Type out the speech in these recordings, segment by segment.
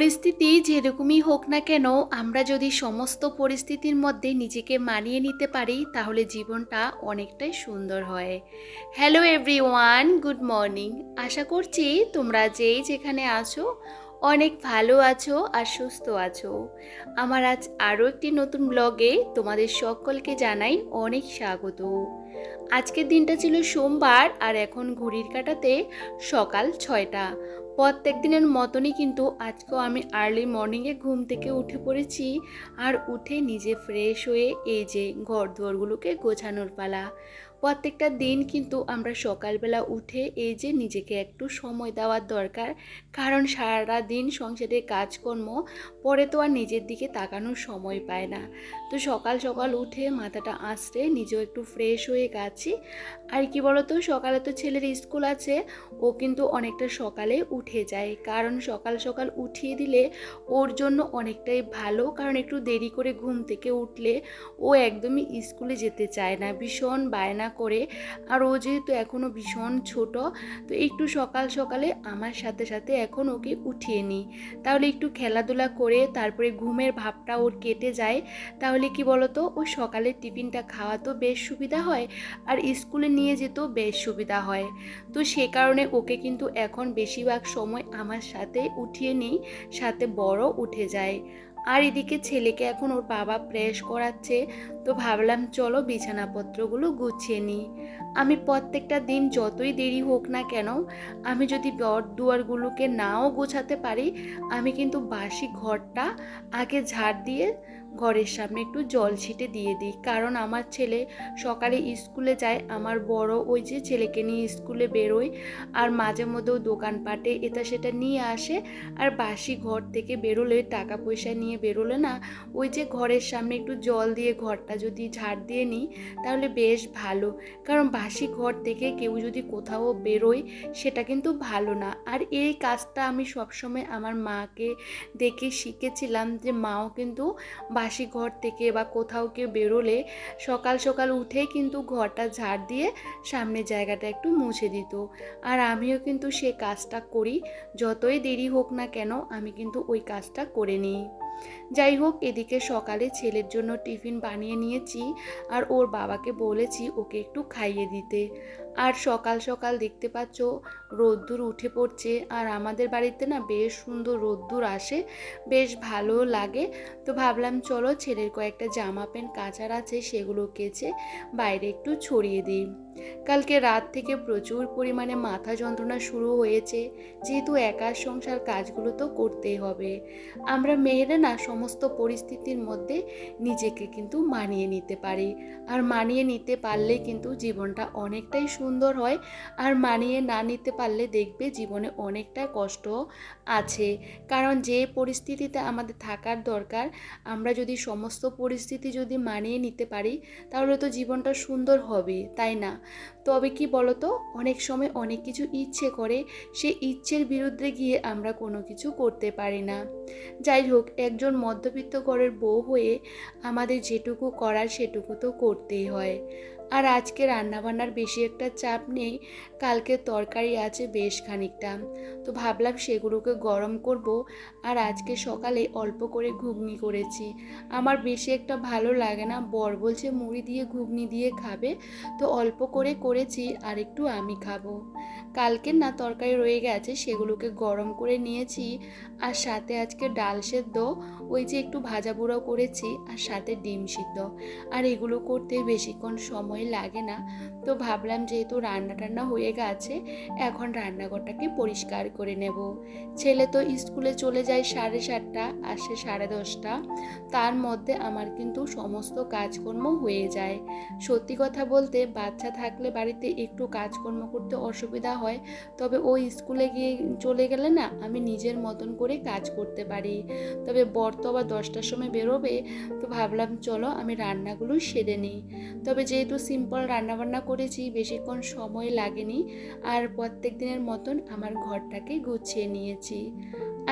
পরিস্থিতি যেরকমই হোক না কেন, আমরা যদি সমস্ত পরিস্থিতির মধ্যে নিজেকে মানিয়ে নিতে পারি, তাহলে জীবনটা অনেকটাই সুন্দর হয়। হ্যালো এভরিওয়ান গুড মর্নিং আশা করছি তোমরা যেই যেখানে আছো, অনেক ভালো আছো আর সুস্থ আছো। আমার আজ আরও একটি নতুন ব্লগে তোমাদের সকলকে জানাই অনেক স্বাগত। আজকের দিনটা ছিল সোমবার আর এখন ঘড়ির কাটাতে সকাল ছয়টা। প্রত্যেক দিনের মতনই কিন্তু আজকেও আমি আর্লি মর্নিংয়ে ঘুম থেকে উঠে পড়েছি আর উঠে নিজে ফ্রেশ হয়ে এই যে ঘর দুয়ারগুলোকে গোছানোর পালা। প্রত্যেকটা দিন কিন্তু আমরা সকালবেলা উঠে এই যে নিজেকে একটু সময় দেওয়ার দরকার। কারণ সারা দিন সংসারে কাজকর্ম, পরে তো আর নিজের দিকে তাকানোর সময় পায় না। তো সকাল সকাল উঠে মাথাটা আঁচড়ে নিজেও একটু ফ্রেশ হয়ে গেছি। আর কি বলতো, সকালে তো ছেলের স্কুল আছে, ও কিন্তু অনেকটা সকালে উঠে যায়। কারণ সকাল সকাল উঠিয়ে দিলে ওর জন্য অনেকটাই ভালো। কারণ একটু দেরি করে ঘুম থেকে উঠলে ও একদমই স্কুলে যেতে চায় না। ভীষণ বায়না করে। আর ও যেহেতু এখনও ভীষণ ছোট, তো একটু সকাল সকালে আমার সাথে সাথে এখন ওকে উঠিয়ে নিই। তাহলে একটু খেলাধুলা করে, তারপরে ঘুমের ভাবটা ওর কেটে যায়। তাহলে কি বলতো, ও সকালের টিফিনটা খাওয়া তো বেশ সুবিধা হয়, আর স্কুলে নিয়ে যেতেও বেশ সুবিধা হয়। তো সে কারণে ওকে কিন্তু এখন বেশিরভাগ সময় আমার সাথে উঠিয়ে নিই, সাথে বড় উঠে যায়। আর এদিকে ছেলেকে এখন ওর বাবা প্রেস করাচ্ছে, তো ভাবলাম চলো বিছানাপত্রগুলো গুছিয়ে নিই। আমি প্রত্যেকটা দিন যতই দেরি হোক না কেন, আমি যদি বর দুয়ারগুলোকে নাও গোছাতে পারি, আমি কিন্তু বাসি ঘরটা আগে ঝাড় দিয়ে ঘরের সামনে একটু জল ছিটে দিয়ে দিই। কারণ আমার ছেলে সকালে স্কুলে যায়, আমার বড় ওই যে ছেলেকে নিয়ে স্কুলে বেরোয় আর মাঝে মধ্যেও দোকানপাটে এটা সেটা নিয়ে আসে আর বাসি ঘর থেকে বেরোলে, টাকা পয়সা নিয়ে বেরোলে না, ওই যে ঘরের সামনে একটু জল দিয়ে ঘরটা যদি ঝাড় দিয়ে নিই, তাহলে বেশ ভালো। কারণ বাসি ঘর থেকে কেউ যদি কোথাও বেরোয়, সেটা কিন্তু ভালো না। আর এই কাজটা আমি সবসময় আমার মাকে দেখে শিখেছিলাম যে মাও কিন্তু বাসি ঘর থেকে বা কোথাও কেউ বেরোলে সকাল সকাল উঠেই কিন্তু ঘরটা ঝাড় দিয়ে সামনের জায়গাটা একটু মুছে দিত। আর আমিও কিন্তু সে কাজটা করি, যতই দেরি হোক না কেন আমি কিন্তু ওই কাজটা করে নিই। যাই হোক, এদিকে সকালে ছেলের জন্য টিফিন বানিয়ে নিয়েছি আর ওর বাবাকে বলেছি ওকে একটু খাইয়ে দিতে। আর সকাল সকাল দেখতে পাচ্ছ রোদ্দুর উঠে পড়ছে। আর আমাদের বাড়িতে না বেশ সুন্দর রোদ্দুর আসে, বেশ ভালো লাগে। তো ভাবলাম চলো ছেলের কয়েকটা জামা প্যান্ট কাচার আছে, সেগুলো কেচে বাইরে একটু ছড়িয়ে দিই। কালকে রাত থেকে প্রচুর পরিমাণে মাথা যন্ত্রণা শুরু হয়েছে। যেহেতু একার সংসার, কাজগুলো তো করতেই হবে। আমরা মেয়েরা না সমস্ত পরিস্থিতির মধ্যে নিজেকে কিন্তু মানিয়ে নিতে পারি। আর মানিয়ে নিতে পারলে কিন্তু জীবনটা অনেকটাই সুন্দর হয় আর মানিয়ে না নিতে পারলে দেখবে জীবনে অনেকটা কষ্ট আছে। কারণ যে পরিস্থিতিতে আমাদের থাকার দরকার, আমরা যদি সমস্ত পরিস্থিতি যদি মানিয়ে নিতে পারি, তাহলে তো জীবনটা সুন্দর হবে, তাই না? তবে কি বলতো, অনেক সময় অনেক কিছু ইচ্ছে করে সে ইচ্ছের বিরুদ্ধে গিয়ে আমরা কোনো কিছু করতে পারি না। যাই হোক, একজন মধ্যবিত্ত ঘরের বউ হয়ে আমাদের যেটুকু করার সেটুকু তো করতেই হয়। আর আজকে রান্নাবান্নার বেশি একটা চাপ নেই, কালকে তরকারি আছে বেশ খানিকটা। তো ভাবলাম সেগুলোকে গরম করব আর আজকে সকালে অল্প করে ঘুগনি করেছি। আমার বেশি একটা ভালো লাগে না, বর বলছে মুড়ি দিয়ে ঘুগনি দিয়ে খাবে, তো অল্প করে করেছি আর একটু আমি খাব। কালকের না তরকারি রয়ে গেছে, সেগুলোকে গরম করে নিয়েছি আর সাথে আজকে ডাল সেদ্ধ, ওই যে একটু ভাজা বুড়ো করেছি আর সাথে ডিম সিদ্ধ। আর এগুলো করতে বেশিক্ষণ সময় লাগে না, তো ভাবলাম যেহেতু রান্না টান্না হয়ে গেছে, এখন রান্নাঘরটাকে পরিষ্কার করে নেব। ছেলে তো স্কুলে চলে যায় সাড়ে সাতটা, আসে সাড়ে দশটা, তার মধ্যে আমার কিন্তু সমস্ত কাজকর্ম হয়ে যায়। সত্যি কথা বলতে বাচ্চা থাকলে বাড়িতে একটু কাজকর্ম করতে অসুবিধা হয়, তবে ও স্কুলে গিয়ে চলে গেলে না আমি নিজের মতন করে কাজ করতে পারি। তবে বর তো আবার দশটার সময় বেরোবে, তো ভাবলাম চলো আমি রান্নাগুলো সেরে নিই। তবে যেহেতু সিম্পল রান্নাবান্না করেছি, বেশিক্ষণ সময় লাগেনি, আর প্রত্যেক দিনের মতন আমার ঘরটাকে গুছিয়ে নিয়েছি।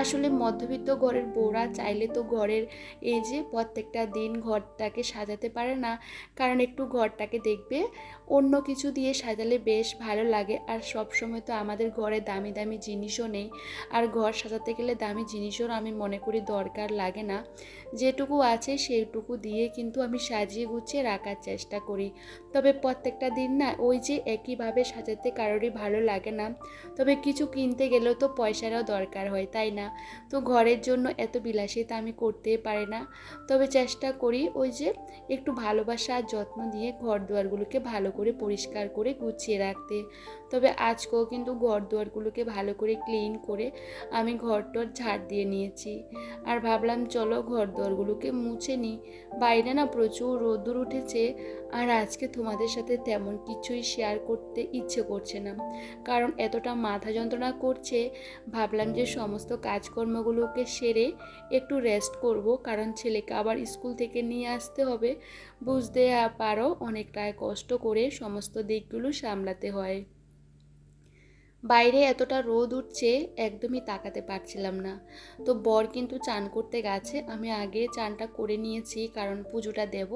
আসলে মধ্যবিত্ত ঘরের বউরা চাইলে তো ঘরের এই যে প্রত্যেকটা দিন ঘরটাকে সাজাতে পারে না, কারণ একটু ঘরটাকে দেখবে অন্য কিছু দিয়ে সাজালে বেশ ভালো লাগে। আর সব সময় তো আমাদের ঘরে দামি দামি জিনিসও নেই। আর ঘর সাজাতে গেলে দামি জিনিসও আমি মনে করি দরকার লাগে না। যেটুকু আছে সেইটুকু দিয়ে কিন্তু আমি সাজিয়ে গুছিয়ে রাখার চেষ্টা করি। তবে প্রত্যেকটা দিন না ওই যে একইভাবে সাজাতে কারোরই ভালো লাগে না। তবে কিছু কিনতে গেলেও তো পয়সারও দরকার হয়, তাই না? তো ঘরের জন্য এত বিলাসিতা আমি করতেই পারি না। তবে চেষ্টা করি ওই যে একটু ভালোবাসা আর যত্ন দিয়ে ঘর দুয়ারগুলোকে ভালো করে পরিষ্কার করে গুছিয়ে রাখতে। তবে আজকেও কিন্তু ঘর দুয়ারগুলোকে ভালো করে ক্লিন করে আমি ঘরটর ঝাড় দিয়ে নিয়েছি। আর ভাবলাম চলো ঘর দুয়ারগুলোকে মুছে নিই। বাইরে না প্রচুর রোদ্দুর উঠেছে। আর আজকে তোমাদের সাথে তেমন কিছুই শেয়ার করতে ইচ্ছে করছে না। কারণ এতটা মাথা যন্ত্রণা করছে, ভাবলাম যে সমস্ত কাজকর্মগুলোকে সেরে একটু রেস্ট করব, কারণ ছেলেকে আবার স্কুল থেকে নিয়ে আসতে হবে। বুঝতে পারো, অনেকটাই কষ্ট করে সমস্ত দিকগুলো সামলাতে হয়। বাইরে এতটা রোদ উঠছে, একদমই তাকাতে পারছিলাম না। তো বর কিন্তু চান করতে গেছে, আমি আগে চানটা করে নিয়েছি, কারণ পুজোটা দেব।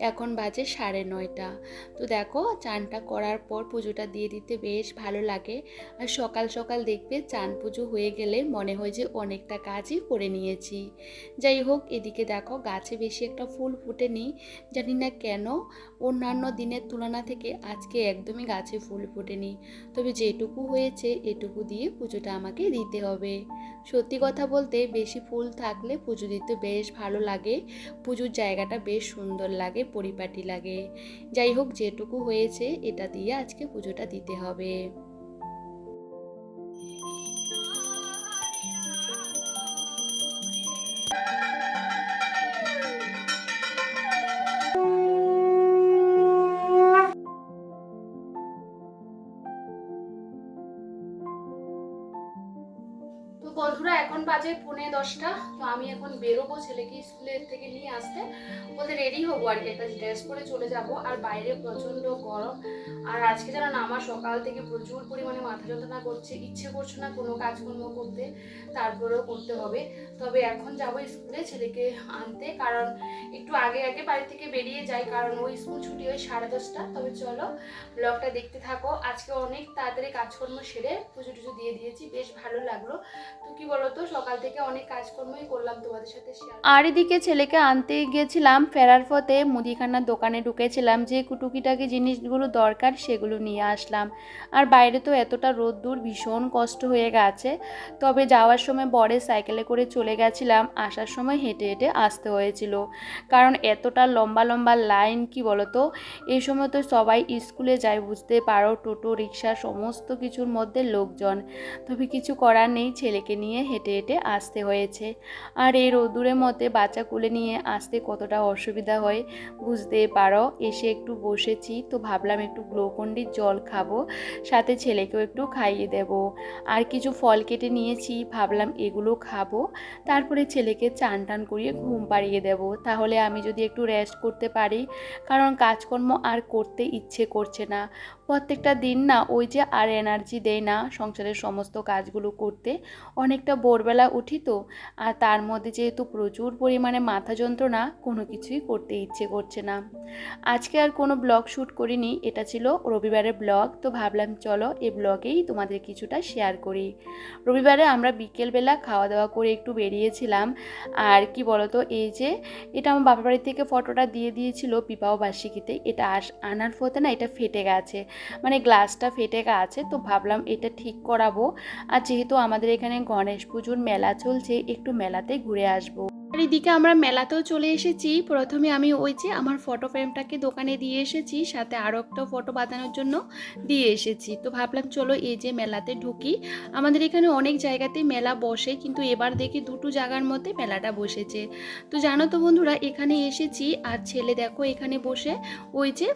এখন বাজে সাড়ে নয়টা। তো দেখো, চানটা করার পর পুজোটা দিয়ে দিতে বেশ ভালো লাগে। আর সকাল সকাল দেখবে চান পুজো হয়ে গেলে মনে হয় যে অনেকটা কাজই করে নিয়েছি। যাই হোক, এদিকে দেখো, গাছে বেশি একটা ফুল ফুটেনি, জানি না কেন। অন্যান্য দিনের তুলনা থেকে আজকে একদমই গাছে ফুল ফোটেনি। তবে যেটুকু হয়েছে, এটুকু দিয়ে পুজোটা আমাকে দিতে হবে। সত্যি কথা বলতে, বেশি ফুল থাকলে পুজো দিতে বেশ ভালো লাগে। পুজোর জায়গাটা বেশ সুন্দর লাগে, পরিপাটি লাগে। যাই হোক, যেটুকু হয়েছে, এটা দিয়ে আজকে পুজোটা দিতে হবে। বন্ধুরা এখন বাজে পৌনে দশটা, তো আমি এখন বেরোবো ছেলেকে স্কুলের থেকে নিয়ে আসতে। বলতে রেডি হব আর কি, একটা ড্রেস পরে চলে যাব। আর বাইরে প্রচণ্ড গরম। আর আজকে যেন না, আমার সকাল থেকে প্রচুর পরিমাণে মাথা যন্ত্রণা করছে, ইচ্ছে করছে না কোনো কাজকর্ম করতে, তারপরেও করতে হবে। তবে এখন যাব স্কুলে ছেলেকে আনতে, কারণ একটু আগে আগে বাড়ি থেকে বেরিয়ে যাই, কারণ ওই স্কুল ছুটি হয় সাড়ে দশটা। তবে চলো ব্লগটা দেখতে থাকো। আজকে অনেক তাড়াতাড়ি কাজকর্ম সেরে পুজো টুজো দিয়ে দিয়েছি, বেশ ভালো লাগল। তো কি বলতো সকাল থেকে অনেক কাজকর্মই করলাম তোমাদের সাথে আর এদিকে ছেলেকে আনতে গিয়েছিলাম ফেরার পথে মুদিখানার দোকানে ঢুকেছিলাম, যে টুকিটাকি জিনিসগুলো দরকার সেগুলো নিয়ে আসলাম। আর বাইরে তো এতটা রোদ্দুর, ভীষণ কষ্ট হয়ে গেছে। তবে যাওয়ার সময় বরের সাইকেলে করে চলে গেছিলাম, আসার সময় হেঁটে হেঁটে আসতে হয়েছিল। কারণ এতটা লম্বা লম্বা লাইন, কি বলতো? এই সময় তো সবাই স্কুলে যায়, বুঝতে পারো, টোটো, রিক্সা, সমস্ত কিছুর মধ্যে লোকজন। তবে কিছু করার নেই, ছেলেকে নিয়ে হেঁটে হেঁটে হেঁটে আসতে হয়েছে। আর এই রোদুরের মধ্যে বাচ্চা কুলে নিয়ে আসতে কতটা অসুবিধা হয় বুঝতে পারো? এসে একটু বসেছি, তো ভাবলাম একটু গ্লুকন্ডির জল খাব, সাথে ছেলেকেও একটু খাইয়ে দেব। আর কিছু ফল কেটে নিয়েছি, ভাবলাম এগুলো খাব। তারপরে ছেলেকে চান টান করিয়ে ঘুম পাড়িয়ে দেব। তাহলে আমি যদি একটু রেস্ট করতে পারি, কারণ কাজকর্ম আর করতে ইচ্ছে করছে না। প্রত্যেকটা দিন না ওই যে আর এনার্জি দেয় না সংসারের সমস্ত কাজগুলো করতে, অনেকটা ভোরবেলা উঠি তো, আর তার মধ্যে যেহেতু প্রচুর পরিমাণে মাথা যন্ত্রণা, কোনো কিছুই করতে ইচ্ছে করছে না। আজকে আর কোনো ব্লগ শ্যুট করিনি, এটা ছিল রবিবারের ব্লগ তো ভাবলাম চলো এই ব্লগেই তোমাদের কিছুটা শেয়ার করি। রবিবারে আমরা বিকেলবেলা খাওয়া দাওয়া করে একটু বেরিয়েছিলাম, আর কি বলতো, এই যে এটা আমার বাবার বাড়ি থেকে ফটোটা দিয়ে দিয়েছিল বিবাহ বার্ষিকীতে, এটা আনার পথে না এটা ফেটে গেছে। মানে গ্লাসটা ফেটে আছে তো ভাবলাম এটা ঠিক করাবো। আর যেহেতু আমাদের এখানে গণেশ পুজোর মেলা চলছে, একটু মেলাতে ঘুরে আসব। এদিকে আমরা মেলাতেও চলে এসেছি। প্রথমে আমি ওই যে আমার ফটো ফ্রেমটাকে দোকানে দিয়ে এসেছি, সাথে আরও একটা ফটো বাঁধানোর জন্য দিয়ে এসেছি। তো ভাবলাম, চলো এই যে মেলাতে ঢুকি। আমাদের এখানে অনেক জায়গাতে মেলা বসে, কিন্তু এবার দেখি দুটো জায়গার মধ্যে মেলাটা বসেছে। তো জানো তো বন্ধুরা, এখানে এসেছি আর ছেলে দেখো এখানে বসে ওই যে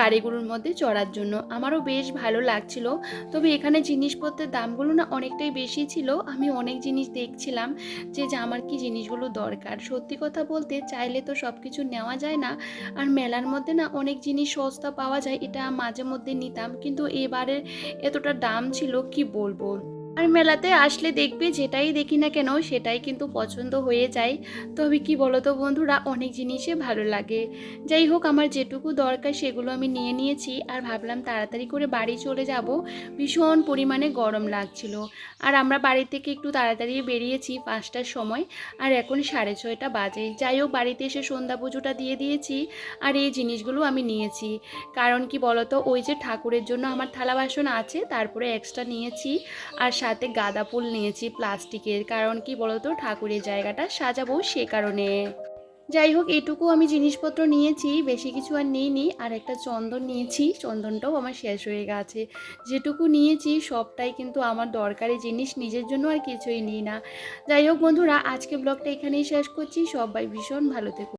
গাড়িগুলোর মধ্যে চড়ার জন্য। আমারও বেশ ভালো লাগছিল। তবে এখানে জিনিসপত্রের দামগুলো না অনেকটাই বেশি ছিল। আমি অনেক জিনিস দেখছিলাম যে যে আমার কি জিনিসগুলো দরকার। দরকার। সত্যি কথা বলতে চাইলে তো সব কিছু নেওয়া যায় না। আর মেলার মধ্যে না অনেক জিনিস সস্তা পাওয়া যায়, এটা মাঝে মধ্যে নিতাম। কিন্তু এবারে এতটা দাম ছিল, কি বলব? আর মেলাতে আসলে দেখবে যেটাই দেখি না কেন সেটাই কিন্তু পছন্দ হয়ে যায়। তবে কি বলো তো বন্ধুরা, অনেক জিনিসে ভালো লাগে। যাই হোক, আমার যেটুকু দরকার সেগুলো আমি নিয়ে নিয়েছি আর ভাবলাম তাড়াতাড়ি করে বাড়ি চলে যাব। ভীষণ পরিমাণে গরম লাগছিল। আর আমরা বাড়ি থেকে একটু তাড়াতাড়ি বেরিয়েছি পাঁচটার সময় আর এখন সাড়ে ছয়টা বাজে। যাই হোক, বাড়িতে এসে সন্ধ্যা পুজোটা দিয়ে দিয়েছি আর এই জিনিসগুলো আমি নিয়েছি। কারণ কি বলতো, ওই যে ঠাকুরের জন্য আমার থালা বাসন আছে, তারপরে এক্সট্রা নিয়েছি। আর সাথে গাঁদা ফুল নিয়েছি প্লাস্টিকের, কারণ কি বলতো, ঠাকুরের জায়গাটা সাজাবো সে কারণে। যাই হোক, এটুকু আমি জিনিসপত্র নিয়েছি, বেশি কিছু আর নিইনি, আর একটা চন্দন নিয়েছি, চন্দনটাও আমার শেষ হয়ে গেছে। যেটুকু নিয়েছি, সবটাই কিন্তু আমার দরকারি জিনিস, নিজের জন্য আর কিছুই নিই না। যাই হোক বন্ধুরা, আজকে ব্লগটা এখানেই শেষ করছি, সবাই ভীষণ ভালো থেকো।